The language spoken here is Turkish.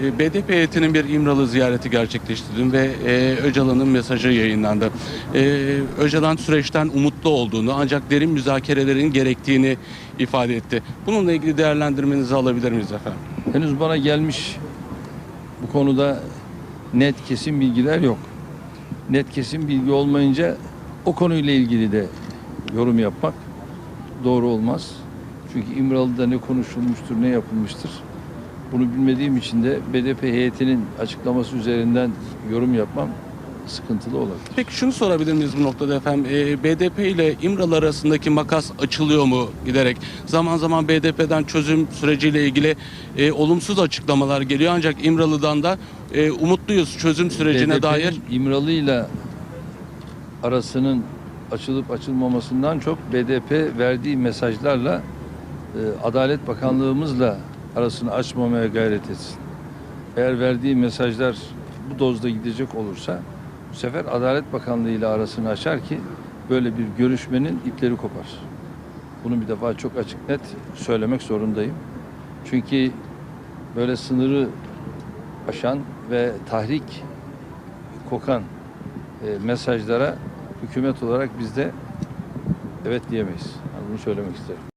E, BDP heyetinin bir İmralı ziyareti gerçekleşti dün ve e, Öcalan'ın mesajı yayınlandı. E, Öcalan süreçten umutlu olduğunu ancak derin müzakerelerin gerektiğini ifade etti. Bununla ilgili değerlendirmenizi alabilir miyiz efendim? Henüz bana gelmiş bu konuda net kesin bilgiler yok. Net kesin bilgi olmayınca o konuyla ilgili de yorum yapmak doğru olmaz. Çünkü İmralı'da ne konuşulmuştur, ne yapılmıştır. Bunu bilmediğim için de BDP heyetinin açıklaması üzerinden yorum yapmam sıkıntılı olabilir. Peki şunu sorabilir miyiz bu noktada efendim? E, BDP ile İmralı arasındaki makas açılıyor mu giderek? Zaman zaman BDP'den çözüm süreciyle ilgili e, olumsuz açıklamalar geliyor ancak İmralı'dan da e, umutluyuz çözüm sürecine BDP'nin dair. İmralı'yla arasının açılıp açılmamasından çok BDP verdiği mesajlarla e, Adalet Bakanlığımızla arasını açmamaya gayret etsin. Eğer verdiği mesajlar bu dozda gidecek olursa bu sefer Adalet Bakanlığı ile arasını açar ki böyle bir görüşmenin ipleri kopar. Bunu bir defa çok açık net söylemek zorundayım. Çünkü böyle sınırı aşan ve tahrik kokan e, mesajlara hükümet olarak biz de evet diyemeyiz. Bunu söylemek isterim.